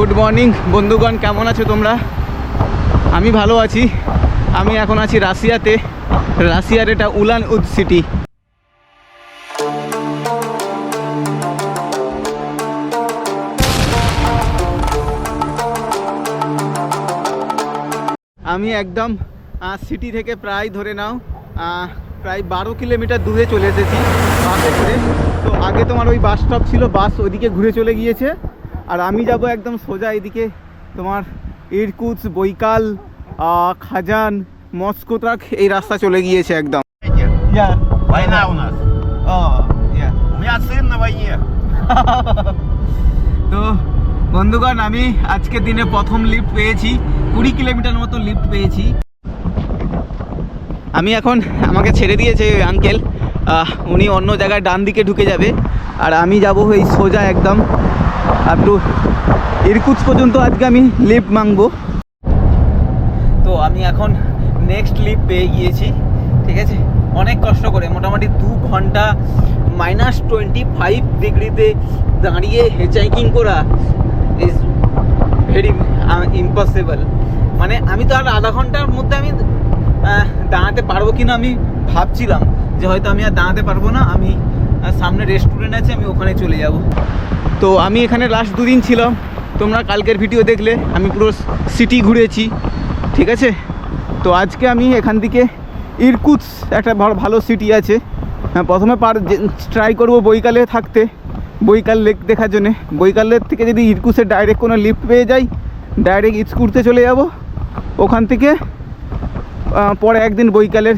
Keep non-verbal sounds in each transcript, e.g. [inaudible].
Good morning বন্ধুগণ, কেমন আছো তোমরা? আমি ভালো আছি। আমি এখন আছি রাশিয়াতে। রাশিয়ার এটা উলান উদ সিটি আমি একদম সিটি থেকে প্রায় ধরে নাও প্রায় বারো কিলোমিটার দূরে চলে এসেছি। বাসে করে। তো আগে তোমার ওই বাস স্টপ ছিল বাস ওইদিকে ঘুরে চলে গিয়েছে। আর আমি যাব একদম সোজা এদিকে তোমার ইরকুচ বৈকাল খাজান মস্কো ট্রাক এই রাস্তা চলে গিয়েছে একদম। তো বন্ধুগণ আমি আজকের দিনে প্রথম লিফট পেয়েছি। কুড়ি কিলোমিটার মতো লিফট পেয়েছি। আমি এখন আমাকে ছেড়ে দিয়েছে আঙ্কেল উনি অন্য জায়গায় ডান দিকে ঢুকে যাবে। আর আমি যাব এই সোজা একদম। আপ টু ইরকুচ পর্যন্ত আজকে আমি লিফট মাংবো। তো আমি এখন নেক্সট লিফট পেয়ে গিয়েছি, ঠিক আছে? অনেক কষ্ট করে, মোটামুটি দু ঘণ্টা মাইনাস টোয়েন্টি ফাইভ ডিগ্রিতে দাঁড়িয়ে হেচাইকিং করা ইজ ভেরি ইম্পসিবল মানে আমি তো আর আধা ঘণ্টার মধ্যে আমি দাঁড়াতে পারব কিনা আমি ভাবছিলাম যে হয়তো আমি আর দাঁড়াতে পারব না, আমি সামনে রেস্টুরেন্ট আছে, আমি ওখানে চলে যাব। তো আমি এখানে লাস্ট দুদিন ছিলাম। তোমরা কালকের ভিডিও দেখলে। আমি পুরো সিটি ঘুরেছি। ঠিক আছে? তো আজকে আমি এখান থেকে ইরকুচ একটা ভালো সিটি আছে। হ্যাঁ প্রথমে পার ট্রাই করব বৈকালে থাকতে। বৈকাল লেক দেখার জন্যে। বৈকালের থেকে যদি ইরকুচের ডাইরেক্ট কোনো লিফ্ট পেয়ে যাই ডাইরেক্ট ইস্কুরতে চলে যাব। ওখান থেকে পরে একদিন বৈকালের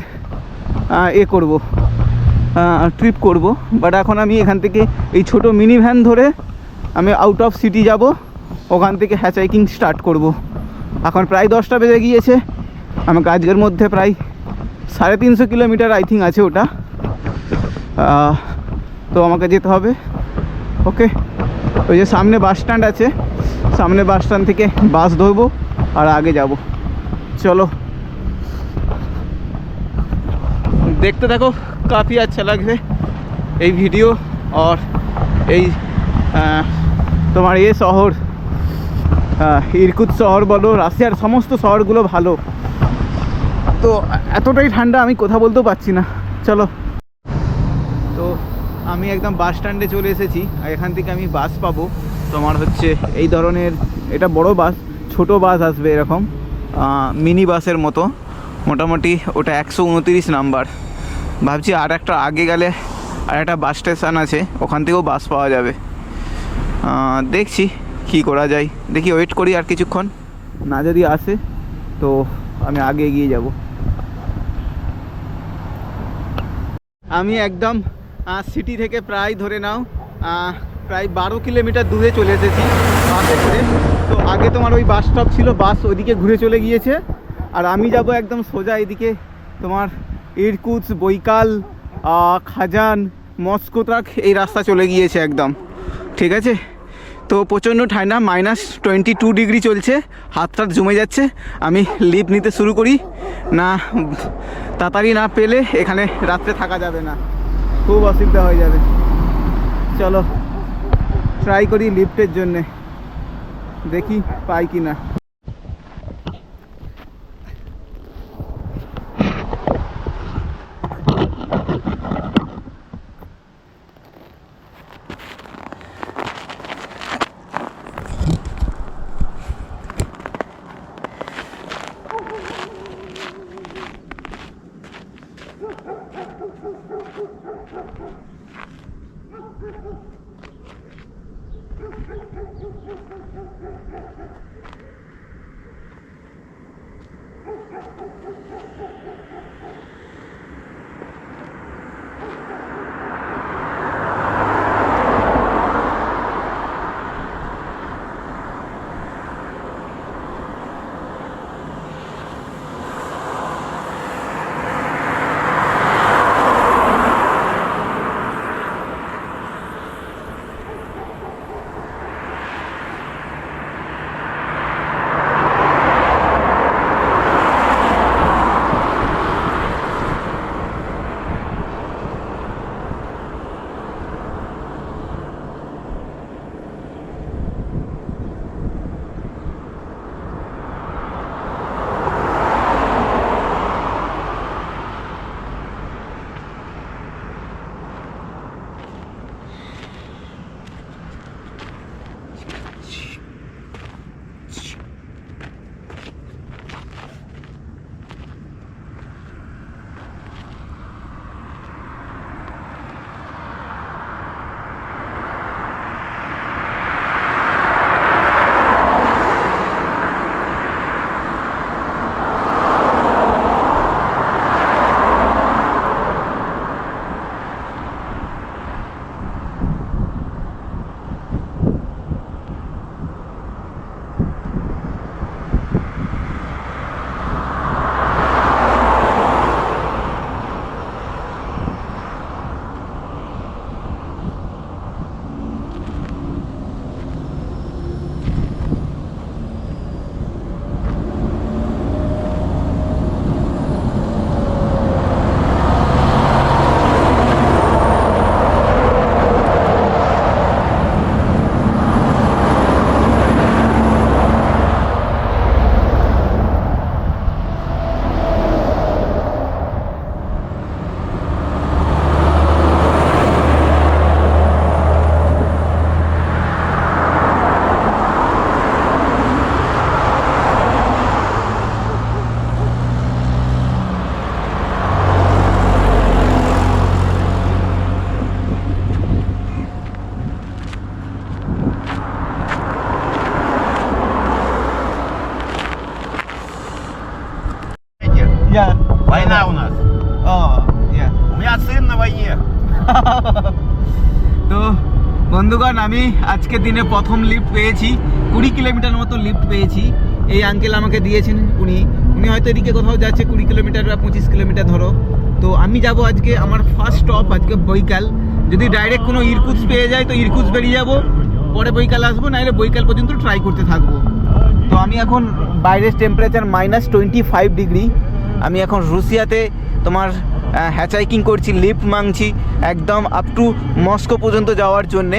এ করব। ট্রিপ করব। বাট এখন আমি এখান থেকে এই ছোট মিনি ভ্যান ধরে আমি আউট অফ সিটি যাব। ওখান থেকে হ্যাচাইকিং স্টার্ট করব। এখন প্রায় দশটা বেজে গিয়েছে। আমাকে আজকের মধ্যে প্রায় সাড়ে তিনশো কিলোমিটার আই থিঙ্ক আছে ওটা। তো আমাকে যেতে হবে। ওকে ওই যে সামনে বাস স্ট্যান্ড আছে। সামনে বাস স্ট্যান্ড থেকে বাস ধরবো আর আগে যাব। চলো। দেখতে থাকো। কাফি আচ্ছা লাগবে এই ভিডিও আর এই তোমার এ শহর ইরকুত শহর বলো রাশিয়ার সমস্ত শহরগুলো ভালো তো এতটাই ঠান্ডা আমি কথা বলতেও পারছি না চলো তো আমি একদম বাস স্ট্যান্ডে চলে এসেছি আর এখান থেকে আমি বাস পাবো তোমার হচ্ছে এই ধরনের, এটা বড় বাস ছোট বাস আসবে এরকম মিনি বাসের মতো। মোটামুটি ওটা একশো উনতিরিশ নাম্বার। ভাবছি আর একটা আগে গেলে আর একটা বাস স্টেশন আছে, ওখান থেকেও বাস পাওয়া যাবে। দেখছি কি করা যায়। দেখি ওয়েট করি আর কিছুক্ষণ। না যদি আসে, তো আমি আগে এগিয়ে যাব। আমি একদম সিটি থেকে প্রায় ধরে নাও প্রায় বারো কিলোমিটার দূরে চলে এসেছি বাসে করে তো আগে তোমার ওই বাস স্টপ ছিল, বাস ওইদিকে ঘুরে চলে গিয়েছে। আর আমি যাব একদম সোজা এদিকে তোমার ইরকুচ বৈকাল খাজান, মস্কো তক এই রাস্তা চলে গিয়েছে একদম। ঠিক আছে? তো প্রচণ্ড ঠান্ডা মাইনাস টোয়েন্টি টু ডিগ্রি চলছে, হাত টাত জমে যাচ্ছে। আমি লিভ নিতে শুরু করি। না, তাড়াতাড়ি না পেলে এখানে রাত্রে থাকা যাবে না। খুব অসুবিধা হয়ে যাবে। চলো ট্রাই করি লিফটের জন্যে। দেখি পাই কি না Я. Война у нас. О, я. У меня сын на войне. [laughs] তো বন্ধুগণ আমি আজকে দিনে প্রথম লিফট পেয়েছি কুড়ি কিলোমিটার মতো লিফট পেয়েছি এই আঙ্কেল আমাকে দিয়েছেন উনি উনি হয়তো এদিকে কোথাও যাচ্ছে কুড়ি কিলোমিটার বা পঁচিশ কিলোমিটার ধরো তো আমি যাব আজকে আমার ফার্স্ট স্টপ আজকে বৈকাল যদি ডাইরেক্ট কোনো ইরকুচ পেয়ে যায় তো ইরকুচ বেরিয়ে যাব পরে বৈকাল আসব নাহলে বৈকাল পর্যন্ত ট্রাই করতে থাকব তো আমি এখন বাইরের temperature minus twenty five degree আমি এখন রুশিয়াতে তোমার হ্যাচাইকিং করছি, লিফট মাংছি, একদম আপ টু মস্কো পর্যন্ত যাওয়ার জন্যে।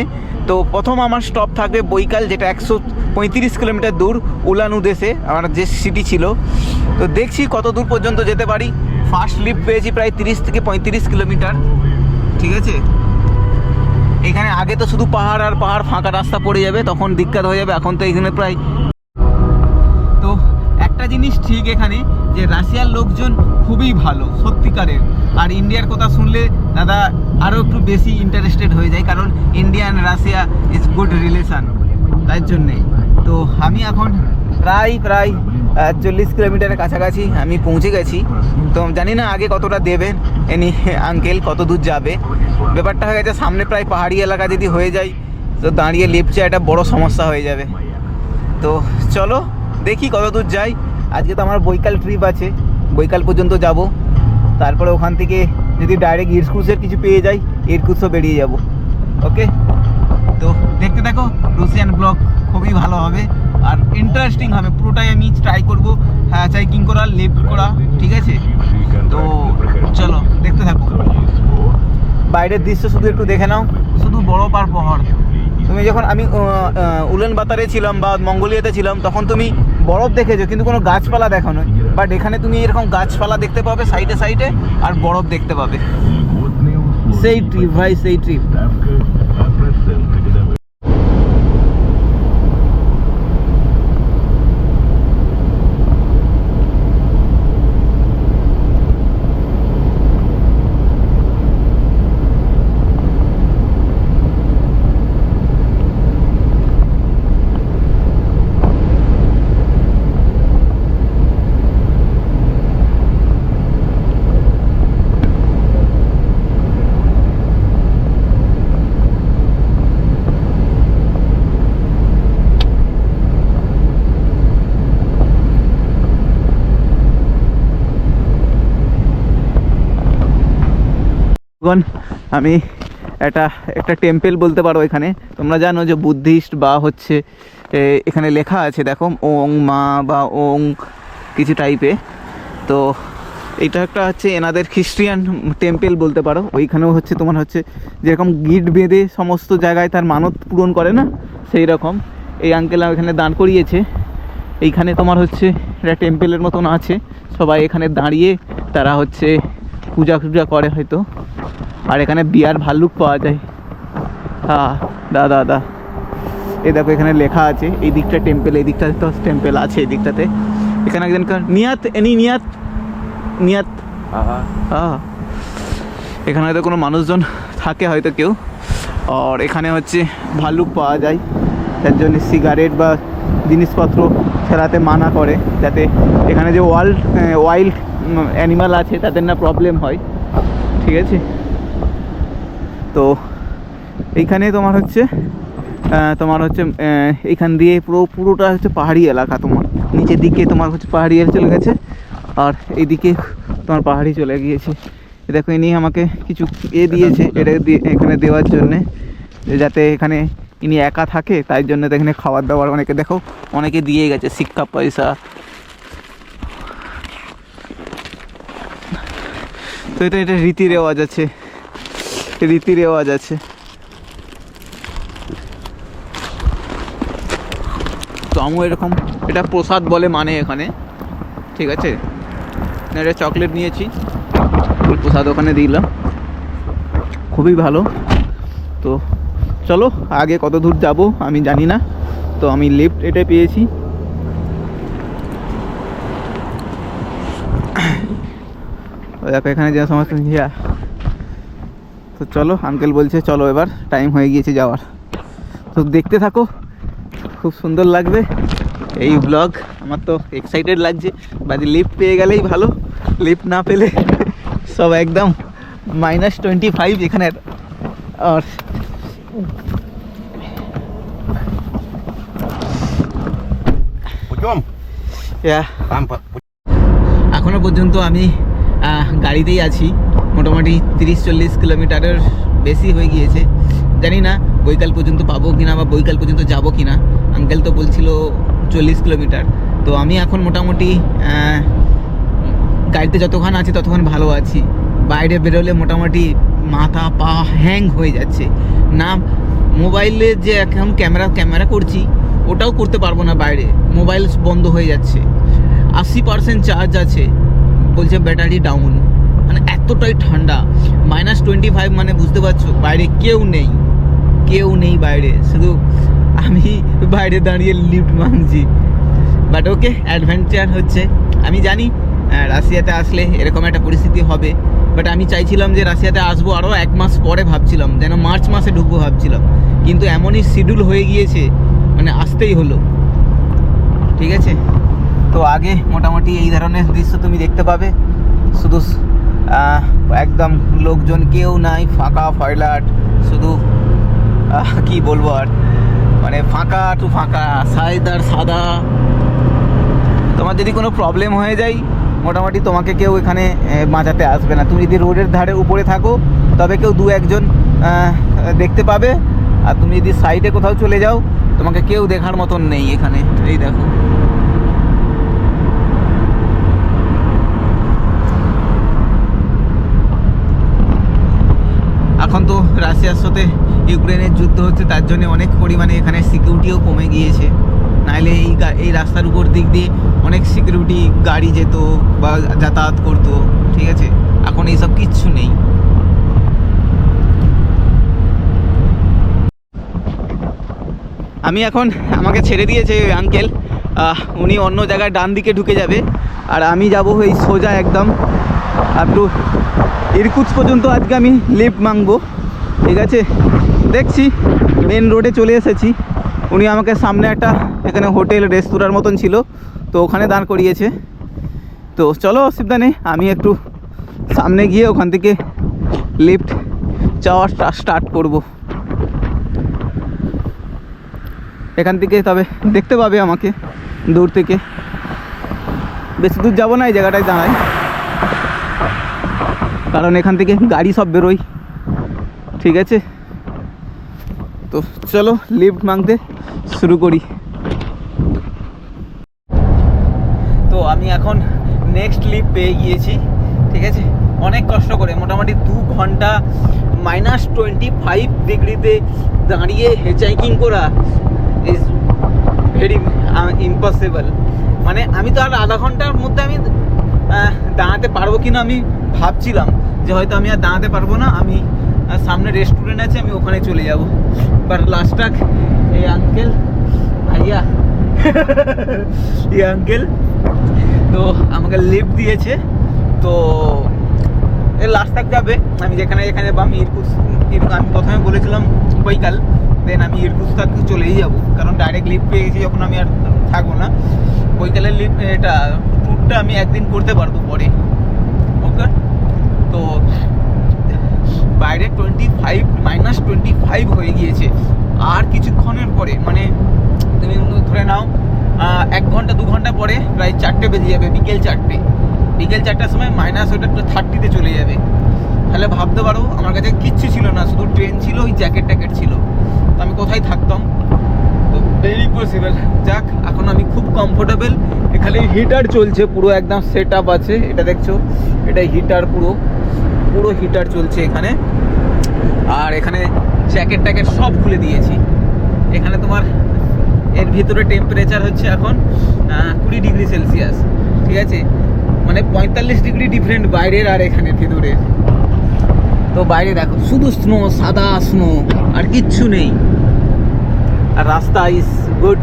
তো প্রথম আমার স্টপ থাকবে বৈকাল, যেটা একশো পঁয়ত্রিশ কিলোমিটার দূর উলান উদেশে, আমার যে সিটি ছিল। তো দেখছি কত দূর পর্যন্ত যেতে পারি। ফার্স্ট লিফট পেয়েছি প্রায় তিরিশ থেকে পঁয়ত্রিশ কিলোমিটার। ঠিক আছে? এখানে আগে তো শুধু পাহাড় আর পাহাড় ফাঁকা রাস্তা পড়ে যাবে, তখন দিক্কত হয়ে যাবে, এখন তো এখানে প্রায় তো একটা জিনিস ঠিক এখানে যে রাশিয়ার লোকজন খুবই ভালো, সত্যিকারের। আর ইন্ডিয়ার কথা শুনলে দাদা আরও একটু বেশি ইন্টারেস্টেড হয়ে যায়, কারণ Indian Russia is good relation তাই জন্যে। তো আমি এখন প্রায় প্রায় চল্লিশ কিলোমিটারের কাছাকাছি আমি পৌঁছে গেছি। তো জানি না আগে কতটা দেবেন এনি আঙ্কেল কত দূর যাবে। ব্যাপারটা হয়ে গেছে, সামনে প্রায় পাহাড়ি এলাকা যদি হয়ে যায় তো দাঁড়িয়ে লেপচে একটা বড় সমস্যা হয়ে যাবে। তো চলো, দেখি কত দূর যাই। আজকে তো আমার বৈকাল ট্রিপ আছে। বৈকাল পর্যন্ত যাব। তারপরে ওখান থেকে যদি ডাইরেক্ট ইরকুসের কিছু পেয়ে যাই, ইরকুসও বেরিয়ে যাব। ওকে তো দেখতে দেখো রুশিয়ান ব্লগ খুবই ভালো হবে। আর ইন্টারেস্টিং হবে, পুরোটাই আমি ট্রাই করব। হ্যাঁ চাইকিং করা লিফট করা, ঠিক আছে? তো চলো, দেখতে থাকো। বাইরের দৃশ্য শুধু একটু দেখে নাও। শুধু বরফ আর পাহাড়। তুমি যখন আমি উলেন বাতারে ছিলাম বা মঙ্গোলিয়াতে ছিলাম, তখন তুমি বরফ দেখেছ কিন্তু কোনো গাছপালা দেখো নয়। বাট এখানে তুমি এরকম গাছপালা দেখতে পাবে সাইডে সাইডে আর বরফ দেখতে পাবে। সেই ট্রিপ ভাই সেই ট্রিপ আমি একটা একটা টেম্পেল বলতে পারো এখানে। তোমরা জানো যে বুদ্ধিস্ট বা হচ্ছে এখানে লেখা আছে, দেখো, ওং মা বা ওং কিছু টাইপে তো এটা একটা হচ্ছে এনাদের খ্রিস্টিয়ান টেম্পেল বলতে পারো। ওইখানেও হচ্ছে তোমার হচ্ছে যেরকম গিট বেঁধে সমস্ত জায়গায় তার মানত পূরণ করে না, সেই রকম। এই আঙ্কেল এখানে দান করিয়েছে। এইখানে তোমার হচ্ছে একটা টেম্পেলের মতন আছে। সবাই এখানে দাঁড়িয়ে তারা হচ্ছে পূজা টুজা করে হয়তো। আর এখানে বিয়ার ভাল্লুক পাওয়া যায়। হ্যাঁ দা দা দা। এই দেখো এখানে লেখা আছে এই দিকটা টেম্পেল এই দিকটাতে তো টেম্পেল আছে এই দিকটাতে। এখানে একজন নিয়াত এনি নিয়াত নিয়াত। হ্যাঁ এখানে হয়তো কোনো মানুষজন থাকে হয়তো কেউ। আর এখানে হচ্ছে ভাল্লুক পাওয়া যায়। তার জন্য সিগারেট বা জিনিসপত্র ফেরাতে মানা করে যাতে এখানে যে ওয়াইল্ড ওয়াইল্ড অ্যানিমাল আছে, তাদের না প্রবলেম হয়। ঠিক আছে? তো এইখানে তোমার হচ্ছে তোমার হচ্ছে এইখান দিয়ে পুরো, পুরোটা হচ্ছে পাহাড়ি এলাকা তোমার। নিচের দিকে তোমার হচ্ছে পাহাড়ি চলে গেছে, আর এইদিকে তোমার পাহাড়ি চলে গিয়েছে। দেখো, ইনি আমাকে কিছু এ দিয়েছে, এটা দিয়ে, এখানে দেওয়ার জন্যে, যাতে এখানে ইনি একা থাকে, তাই জন্য এখানে খাবার দাবার অনেকে দেখো, অনেকে দিয়ে গেছে, শিক্ষা পয়সা তো এটা এটা রীতি রেওয়াজ আছে। রীতি রেওয়াজ আছে। তো আমিও এরকম এটা প্রসাদ বলে মানে এখানে। ঠিক আছে? এটা চকলেট নিয়েছি। প্রসাদ ওখানে দিলাম। খুবই ভালো। তো চলো, আগে কত দূর যাব আমি জানি না। তো আমি লিফট এটা পেয়েছি। দেখো এখানে যে সমস্ত ইয়া। তো চলো আঙ্কেল বলছে চলো এবার টাইম হয়ে গিয়েছে যাওয়ার। তো দেখতে থাকো খুব সুন্দর লাগবে। এই ব্লগ আমার তো এক্সাইটেড লাগছে। বাড়ি লিফ্ট পেয়ে গেলেই ভালো। লিফ্ট না পেলে সব একদম মাইনাস টোয়েন্টি ফাইভ এখানে। আর এখনও পর্যন্ত আমি গাড়িতেই আছি। মোটামুটি তিরিশ চল্লিশ কিলোমিটারের বেশি হয়ে গিয়েছে। জানি না বৈকাল পর্যন্ত পাবো কিনা বা বৈকাল পর্যন্ত যাব কিনা। আঙ্কেল তো বলছিল চল্লিশ কিলোমিটার। তো আমি এখন মোটামুটি গাড়িতে যতক্ষণ আছি ততক্ষণ ভালো আছি। বাইরে বেরোলে মোটামুটি মাথা পা হ্যাং হয়ে যাচ্ছে। না, মোবাইলে যে এখন ক্যামেরা ক্যামেরা করছি, ওটাও করতে পারব না বাইরে। মোবাইল বন্ধ হয়ে যাচ্ছে। আশি পার্সেন্ট চার্জ আছে। বলছে ব্যাটারি ডাউন। মানে এতটাই ঠান্ডা। মাইনাস টোয়েন্টি ফাইভ মানে বুঝতে পারছ? বাইরে কেউ নেই। কেউ নেই বাইরে। শুধু আমি বাইরে দাঁড়িয়ে লিফট মাংছি বাট ওকে অ্যাডভেঞ্চার হচ্ছে। আমি জানি রাশিয়াতে আসলে এরকম একটা পরিস্থিতি হবে। বাট আমি চাইছিলাম যে রাশিয়াতে আসব আরও এক মাস পরে ভাবছিলাম। যেন মার্চ মাসে ঢুকবো ভাবছিলাম। কিন্তু এমনই শিডিউল হয়ে গিয়েছে। মানে আসতেই হলো। ঠিক আছে? তো আগে মোটামুটি এই ধরনের দৃশ্য তুমি দেখতে পাবে। শুধু একদম লোকজন কেউ নাই, ফাঁকা ফয়লাট, শুধু কি বলব আর মানে ফাঁকা টু ফাঁকা সাইদার সাদা। তোমার যদি কোনো প্রবলেম হয়ে যায়, মোটামুটি তোমাকে কেউ এখানে বাঁচাতে আসবে না। তুমি যদি রোডের ধারে উপরে থাকো, তবে কেউ দু একজন দেখতে পাবে। আর তুমি যদি সাইডে কোথাও চলে যাও, তোমাকে কেউ দেখার মতন নেই এখানে। এই দেখো এখন তো রাশিয়ার সাথে ইউক্রেনের যুদ্ধ হচ্ছে, তার জন্য অনেক পরিমাণে এখানে সিকিউরিটিও কমে গিয়েছে। নাহলে এই এই রাস্তার উপর দিক দিয়ে অনেক সিকিউরিটি গাড়ি যেত বা যাতায়াত করতো, ঠিক আছে? এখন এইসব কিচ্ছু নেই। আমি এখন, আমাকে ছেড়ে দিয়েছে আঙ্কেল উনি অন্য জায়গায় ডান দিকে ঢুকে যাবে। আর আমি যাব এই সোজা একদম আপ টু ইরকুচ পর্যন্ত আজকে আমি লিফট মাংবো। ঠিক আছে? দেখছি মেন রোডে চলে এসেছি। উনি আমাকে সামনে একটা, এখানে হোটেল রেস্তোরাঁর মতন ছিল, তো ওখানে দাঁড় করিয়েছে। তো চলো, অসুবিধা নেই, আমি একটু সামনে গিয়ে ওখান থেকে লিফট যাওয়া স্টার্ট করব। এখান থেকে তবে দেখতে পাবে আমাকে, দূর থেকে। বেশি দূর যাব না, এই জায়গাটায় দাঁড়াই। কারণ এখান থেকে গাড়ি সব বেরোয়। ঠিক আছে? তো চলো লিফট মাংতে শুরু করি। তো আমি এখন নেক্সট লিফট পেয়ে গিয়েছি, ঠিক আছে? অনেক কষ্ট করে, মোটামুটি দু ঘণ্টা মাইনাস টোয়েন্টি ফাইভ ডিগ্রিতে দাঁড়িয়ে হেচাইকিং করা ইজ ভেরি ইম্পসিবল মানে আমি তো আর আধা ঘণ্টার মধ্যে আমি দাঁড়াতে পারব কিনা আমি ভাবছিলাম যে হয়তো আমি আর দাঁড়াতে পারব না, আমি আহ, সামনে রেস্টুরেন্ট আছে আমি ওখানে চলে যাব। বাট লাস্ট টাক এই আঙ্কেল ভাইয়া। এই আঙ্কেল তো আমাকে লিফট দিয়েছে। তো এর লাস্ট তাক যাবে। আমি যেখানে যেখানে বা আমি ইরকুস ইর- আমি প্রথমে বলেছিলাম বৈকাল দেন আমি ইরকুস তাক চলেই যাব। কারণ ডাইরেক্ট লিফট পেয়ে গেছি যখন আমি আর থাকব না। বৈকালের লিফট এটা ট্যুরটা আমি একদিন করতে পারব পরে। ওকে তো বাইরে twenty five minus twenty five হয়ে গিয়েছে। আর কিছুক্ষণের পরে মানে তুমি ধরে নাও এক ঘণ্টা, দু ঘণ্টা পরে প্রায় চারটে বেজে যাবে, বিকেল চারটে। বিকেল চারটার সময় মাইনাস ওটা থার্টিতে চলে যাবে। তাহলে ভাবতে পারো, আমার কাছে কিচ্ছু ছিল না, শুধু ট্রেন ছিল, ওই জ্যাকেট ট্যাকেট ছিল। তো আমি কোথায় থাকতাম? তো ভেরি পসিবল যাক, এখন আমি খুব কমফোর্টেবল এখানে হিটার চলছে, পুরো একদম সেট আপ আছে, এটা দেখছ? এটা হিটার পুরো। পুরো হিটার চলছে এখানে। আর এখানে জ্যাকেট ট্যাকেট সব খুলে দিয়েছি। এখানে তোমার এর ভিতরে টেম্পারেচার হচ্ছে এখন কুড়ি ডিগ্রি সেলসিয়াস, ঠিক আছে? মানে পঁয়তাল্লিশ ডিগ্রি ডিফারেন্ট বাইরের আর এখানে ভিতরে তো বাইরে দেখো, শুধু স্নো সাদা স্নো আর কিচ্ছু নেই। আর রাস্তা ইজ গুড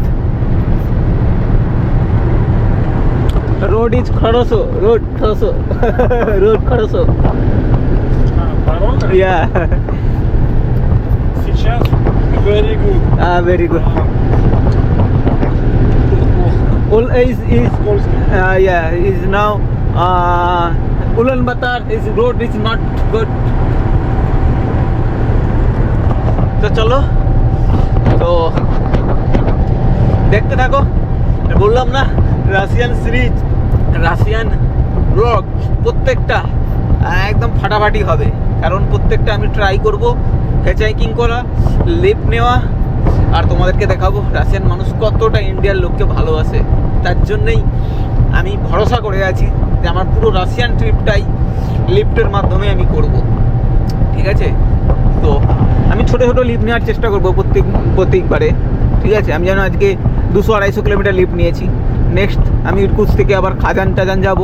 রোড ইজ খরসো রোড খরসো road খরসো Порода? Yeah Сейчас very good. Very good Ul is is uh, yeah is now uh, Ulaanbaatar is road is not good. তো চলো তো দেখতে থাকো বললাম না রাশিয়ান সিরিজ রাশিয়ান ব্লগ প্রত্যেকটা একদম ফাটাফাটি হবে কারণ প্রত্যেকটা আমি ট্রাই করব হেচাইকিং করা লেপ নেওয়া, আর তোমাদেরকে দেখাবো রাশিয়ান মানুষ কতটা ইন্ডিয়ার লোককে ভালোবাসে। তার জন্যেই আমি ভরসা করে আছি যে আমার পুরো রাশিয়ান ট্রিপটাই লিফটের মাধ্যমে আমি করব। ঠিক আছে? তো আমি ছোটো ছোটো লিফট নেওয়ার চেষ্টা করব প্রত্যেক, প্রত্যেকবারে। ঠিক আছে? আমি যেন আজকে দুশো আড়াইশো কিলোমিটার লিফট নিয়েছি। নেক্সট আমি ইরকুচ থেকে আবার খাজান টাজান যাব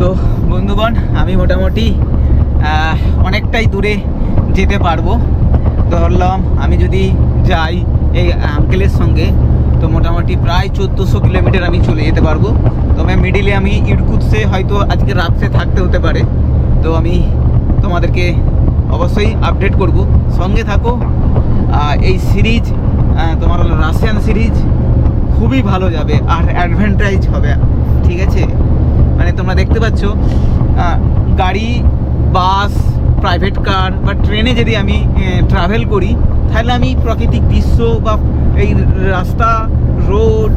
তো বন্ধুগণ, আমি মোটামুটি অনেকটাই দূরে যেতে পারব। ধরলাম, আমি যদি যাই এই আঙ্কেলের সঙ্গে, তো মোটামুটি প্রায় চোদ্দোশো কিলোমিটার আমি চলে যেতে পারব। তবে মিডিলে আমি ইডকুৎসে হয়তো আজকে রাত্রে থাকতে হতে পারে। তো আমি তোমাদেরকে অবশ্যই আপডেট করব। সঙ্গে থাকো এই সিরিজ তোমার হলো রাশিয়ান সিরিজ, খুবই ভালো যাবে আর অ্যাডভেন্টাইজ হবে। ঠিক আছে? মানে তোমরা দেখতে পাচ্ছ গাড়ি, বাস প্রাইভেট কার বা ট্রেনে যদি আমি ট্রাভেল করি, তাহলে আমি প্রাকৃতিক দৃশ্য বা এই রাস্তা রোড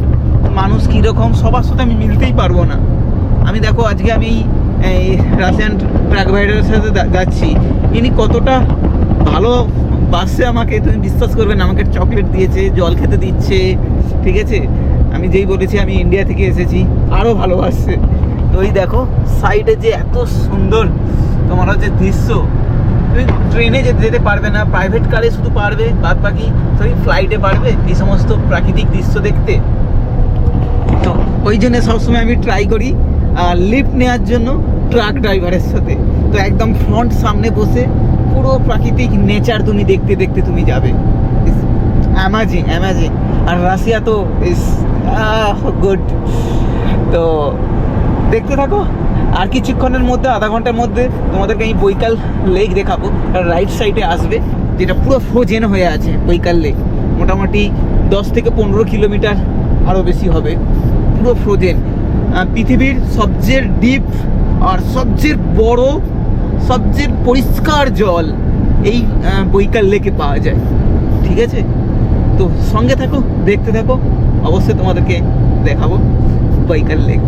মানুষ কীরকম, সবার সাথে আমি মিলতেই পারব না। আমি দেখো, আজকে আমি, এই রাশিয়ান ট্রাক রাইডারের সাথে যাচ্ছি। ইনি কতটা ভালো বাসে আমাকে, তুমি বিশ্বাস করবে না, আমাকে চকলেট দিয়েছে, জল খেতে দিচ্ছে, ঠিক আছে? আমি যেই বলেছি, আমি ইন্ডিয়া থেকে এসেছি আরও ভালোবাসছে এই দেখো সাইডে যে এত সুন্দর তোমার হচ্ছে দৃশ্য। তুমি ট্রেনে যেতে যেতে পারবে না প্রাইভেট কারে শুধু পারবে বাদ বাকি তুমি ফ্লাইটে পারবে, এই সমস্ত প্রাকৃতিক দৃশ্য দেখতে। তো ওই জন্য সবসময় আমি ট্রাই করি লিফট নেওয়ার জন্য ট্রাক ড্রাইভারের সাথে। তো একদম ফ্রন্ট সামনে বসে পুরো প্রাকৃতিক নেচার তুমি দেখতে দেখতে তুমি যাবে। অ্যামাজিং অ্যামাজিং আর রাশিয়া তো ইস গুড তো দেখতে থাকো। আর কিছুক্ষণের মধ্যে, আধা ঘণ্টার মধ্যে তোমাদেরকে আমি বৈকাল লেক দেখাবো। রাইট সাইডে আসবে, যেটা পুরো ফ্রোজেন হয়ে আছে, বৈকাল লেক। মোটামুটি দশ থেকে পনেরো কিলোমিটার আরও বেশি হবে। পুরো ফ্রোজেন পৃথিবীর সবচেয়ে ডিপ আর সবচেয়ে বড়, সবচেয়ে পরিষ্কার জল এই বৈকাল লেকে পাওয়া যায়। ঠিক আছে? তো সঙ্গে থাকো, দেখতে থাকো। অবশ্যই তোমাদেরকে দেখাবো বৈকাল লেক।